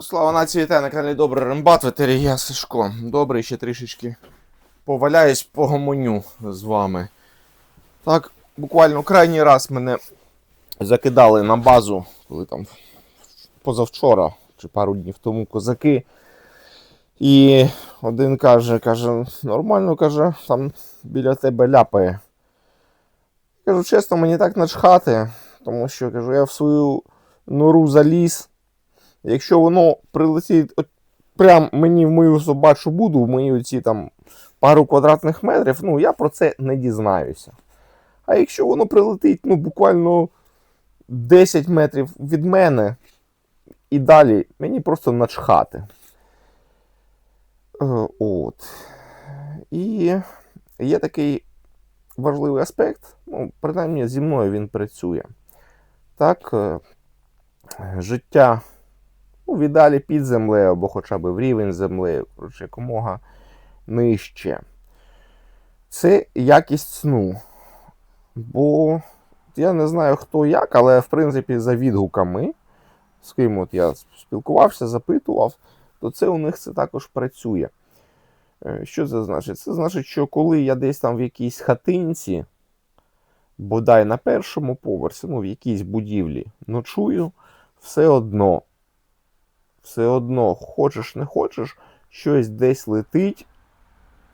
Слава нації та на каналі Добрий Рембат, ветері я Сашко. Добрий ще трішечки поваляюсь, погомоню з вами. Так, буквально крайній раз мене закидали на базу, коли там позавчора чи пару днів тому козаки. І один каже, каже, нормально каже, там біля тебе ляпає. Кажу, чесно, мені так начхати, тому що кажу, я в свою нору заліз. Якщо воно прилетить от прям мені в мою собачу буду, в мої оці там пару квадратних метрів, ну я про це не дізнаюся. А якщо воно прилетить ну, буквально 10 метрів від мене і далі, мені просто начхати. Е, От. І є такий важливий аспект, ну, принаймні зі мною він працює. Так, е, життя ну, в ідеалі під землею або хоча б в рівень землею, коротше, якомога нижче. Це якість сну. Бо я не знаю хто як, але в принципі за відгуками, з ким от я спілкувався, запитував, то це у них це також працює. Е, Що це значить? Це значить, що коли я десь там в якійсь хатинці, бодай на першому поверсі, ну, в якійсь будівлі ночую, все одно все одно, хочеш не хочеш, щось десь летить,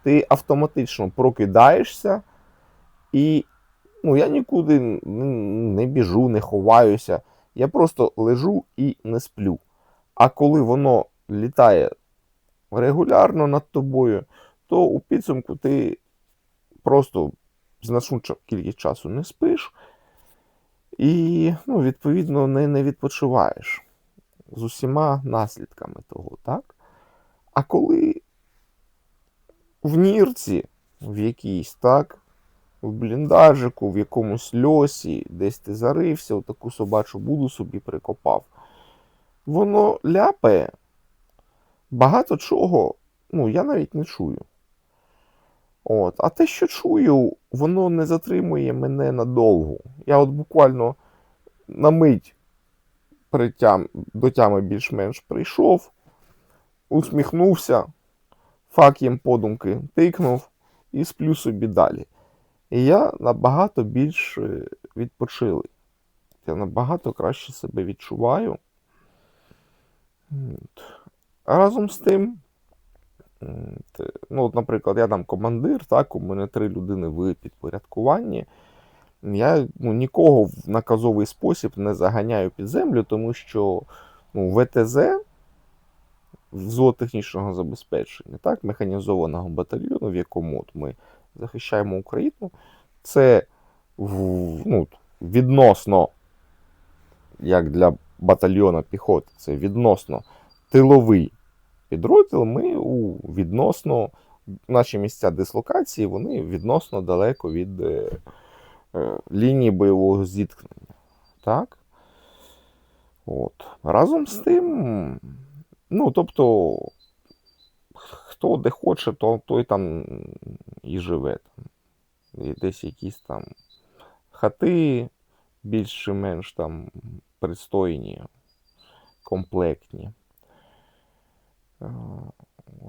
ти автоматично прокидаєшся, і ну, я нікуди не біжу, не ховаюся. Я просто лежу і не сплю. А коли воно літає регулярно над тобою, то у підсумку ти просто значну кількість часу не спиш і, ну, відповідно, не, не відпочиваєш з усіма наслідками того, так? А коли в нірці, в якійсь, так, в бліндажику, в якомусь льосі, десь ти зарився, таку собачу буду собі прикопав, воно ляпає багато чого, ну, я навіть не чую. От. А те, що чую, воно не затримує мене надовго. Я от буквально на мить притям, до тями більш-менш прийшов, усміхнувся, фак їм подумки тикнув і сплю собі далі. І я набагато більш е, відпочилий. Я набагато краще себе відчуваю. Разом з тим, ну, от, наприклад, я там командир, так, у мене три людини в підпорядкуванні. Я ну, нікого в наказовий спосіб не заганяю під землю, тому що ну, ВТЗ взвод технічного забезпечення, так, механізованого батальйону, в якому от ми захищаємо Україну, це ну, відносно, як для батальйона піхоти, це відносно тиловий підрозділ. Ми у відносно наші місця дислокації, вони відносно далеко від. Е, е, лінії бойового зіткнення. Так? От. Разом з тим, ну, тобто, хто де хоче, то той там і живе. І десь якісь там хати більш чи менш там пристойні, комплектні.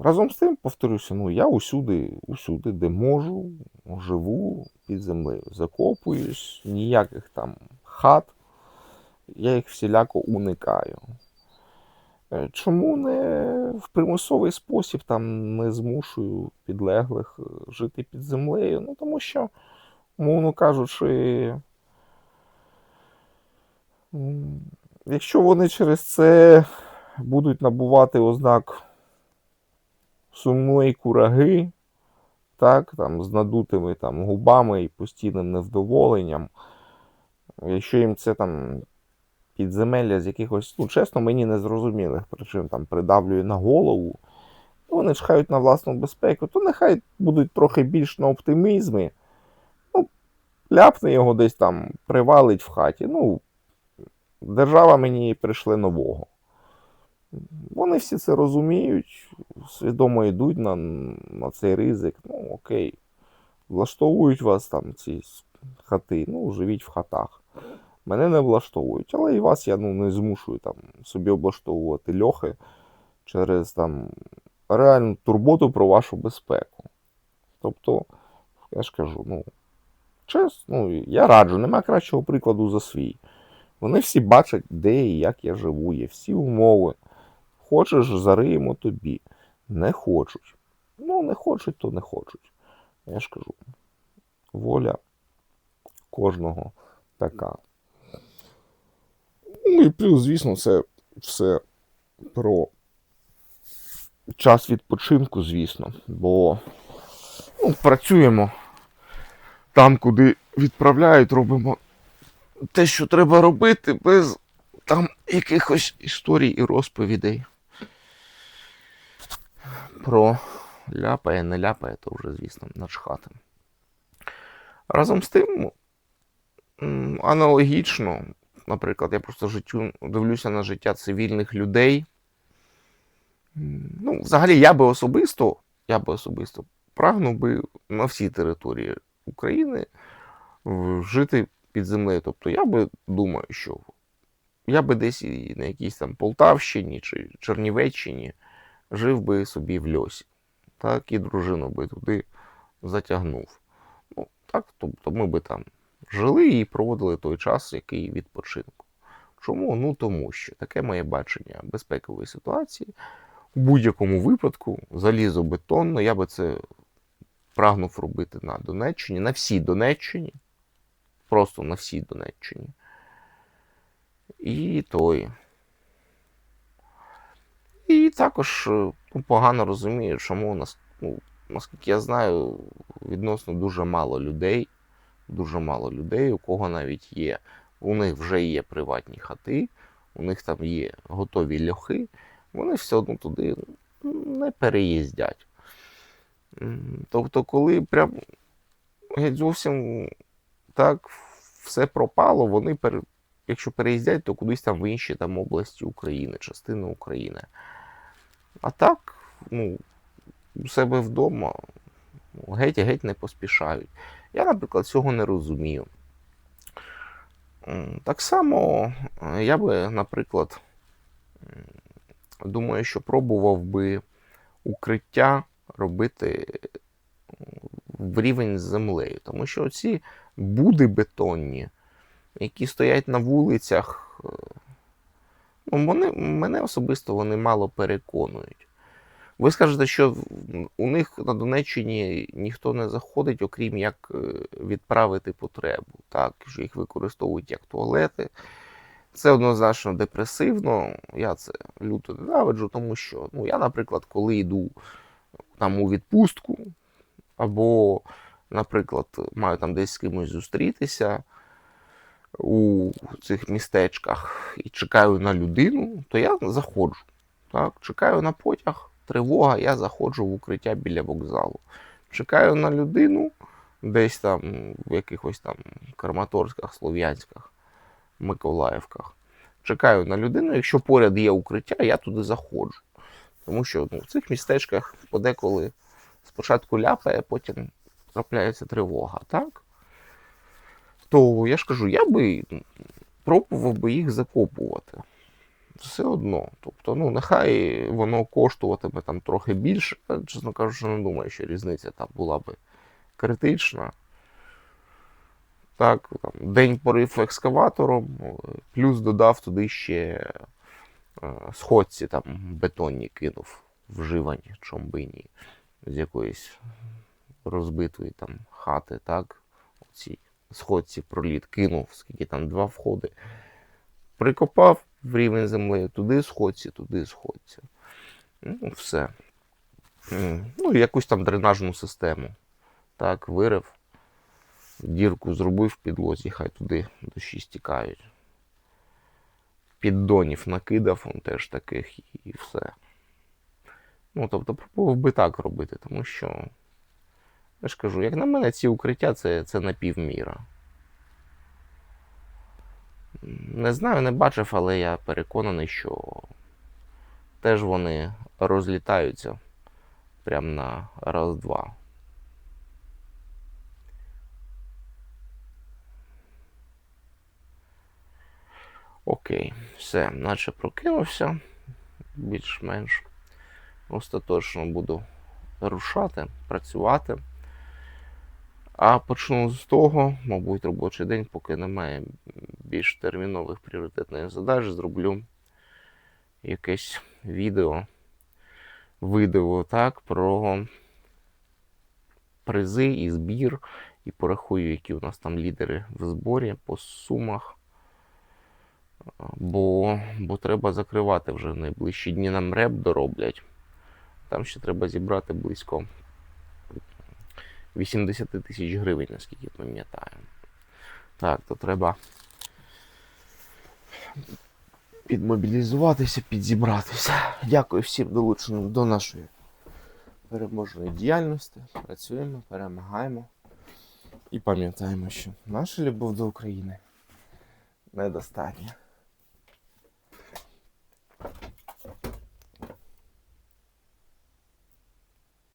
Разом з тим, повторюся, ну я усюди, усюди, де можу, живу під землею, закопуюсь, ніяких там хат, я їх всіляко уникаю. Е, Чому не в примусовий спосіб там не змушую підлеглих е, жити під землею? Ну тому що, мовно кажучи, якщо вони через це будуть набувати ознак сумної кураги, так, там, з надутими там, губами і постійним невдоволенням. Якщо їм це там підземелля з якихось, ну, чесно, мені незрозумілих причин там придавлює на голову, вони чхають на власну безпеку, то нехай будуть трохи більш на оптимізмі. Ну, ляпне його десь там, привалить в хаті. Ну, держава мені прийшли нового. Вони всі це розуміють, свідомо йдуть на, на цей ризик. Ну, окей, влаштовують вас там ці хати, ну, живіть в хатах. мене не влаштовують. Але і вас я ну, не змушую там, собі облаштовувати льохи через там, реальну турботу про вашу безпеку. Тобто, я ж кажу, ну, чесно, ну, я раджу, нема кращого прикладу за свій. Вони всі бачать, де і як я живу, є всі умови. Хочеш, зариємо тобі. Не хочуть. Ну, не хочуть, то не хочуть. Я ж кажу. Воля кожного така. Ну і плюс, звісно, це все про час відпочинку, звісно. Бо ну, працюємо там, куди відправляють, робимо те, що треба робити, без там якихось історій і розповідей. Про ляпає, не ляпає, то вже, звісно, начхати. Разом з тим, аналогічно, наприклад, я просто життю дивлюся на життя цивільних людей. Ну, взагалі, я би особисто, я би особисто прагнув би на всій території України жити під землею. Тобто я би думаю, що я би десь і на якійсь там Полтавщині чи Чернівеччині жив би собі в льосі. Так, і дружину би туди затягнув. Ну, так, тобто ми би там жили і проводили той час, який відпочинку. Чому? Ну тому що таке моє бачення безпекової ситуації. У будь-якому випадку залізобетонно, я би це прагнув робити на Донеччині, на всій Донеччині. Просто на всій Донеччині. І той. І також е, ну, погано розумію, чому у нас, ну, наскільки я знаю, відносно дуже мало людей, дуже мало людей, у кого навіть є, у них вже є приватні хати, у них там є готові льохи, вони все одно туди не переїздять. Тобто, коли прям геть зовсім так все пропало, вони. Якщо переїздять, то кудись там в інші там області України, частини України. А так, ну, у себе вдома ну, геть-геть не поспішають. Я, наприклад, цього не розумію. Так само е, я би, наприклад, думаю, що пробував би укриття робити в рівень з землею. Тому що ці буди бетонні, які стоять на вулицях, е, ну, вони, мене особисто вони мало переконують. Ви скажете, що у них на Донеччині ніхто не заходить, окрім як е, відправити потребу, так, що їх використовують як туалети. Це однозначно депресивно. Я це люто ненавиджу, тому що ну, я, наприклад, коли йду там у відпустку, або, наприклад, маю там десь з кимось зустрітися у цих містечках і чекаю на людину, то я заходжу. Так? Чекаю на потяг, тривога, я заходжу в укриття біля вокзалу. Чекаю на людину десь там в якихось там Краматорськах, Слов'янськах, Миколаївках. Чекаю на людину, якщо поряд є укриття, я туди заходжу. Тому що ну, в цих містечках подеколи спочатку ляпає, потім трапляється тривога, так? То я ж кажу, я би пробував би їх закопувати. Все одно. Тобто, ну, нехай воно коштуватиме там трохи більше. Чесно кажучи, не думаю, що різниця там була би критична. Так, там, день порив екскаватором, е, плюс додав туди ще е, сходці там бетонні кинув, вживані чомбині з якоїсь розбитої там хати, так, оці сходці проліт кинув, скільки там два входи. Прикопав в рівень землею, туди сходці, туди сходці. Ну, все. Ну, якусь там дренажну систему. Так, вирив, дірку зробив в підлозі, хай туди дощі стікають. Піддонів накидав он теж таких і все. Ну, тобто, пробував би так робити, тому що, я ж кажу, як на мене, ці укриття це, це напівміра. Не знаю, не бачив, але я переконаний, що теж вони розлітаються прямо на раз-два. Окей, все, наче прокинувся. Більш-менш остаточно буду рушати, працювати. А почну з того, мабуть, робочий день, поки немає більш термінових пріоритетних задач, зроблю якесь відео, видео так, про призи і збір, і порахую, які у нас там лідери в зборі по сумах. Бо, бо треба закривати вже в найближчі дні нам реп дороблять. Там ще треба зібрати близько 80 тисяч гривень, наскільки пам'ятаю. Так, то треба підмобілізуватися, підзібратися. Дякую всім долученим до нашої переможної діяльності. Працюємо, перемагаємо і пам'ятаємо, що наша любов до України недостатня.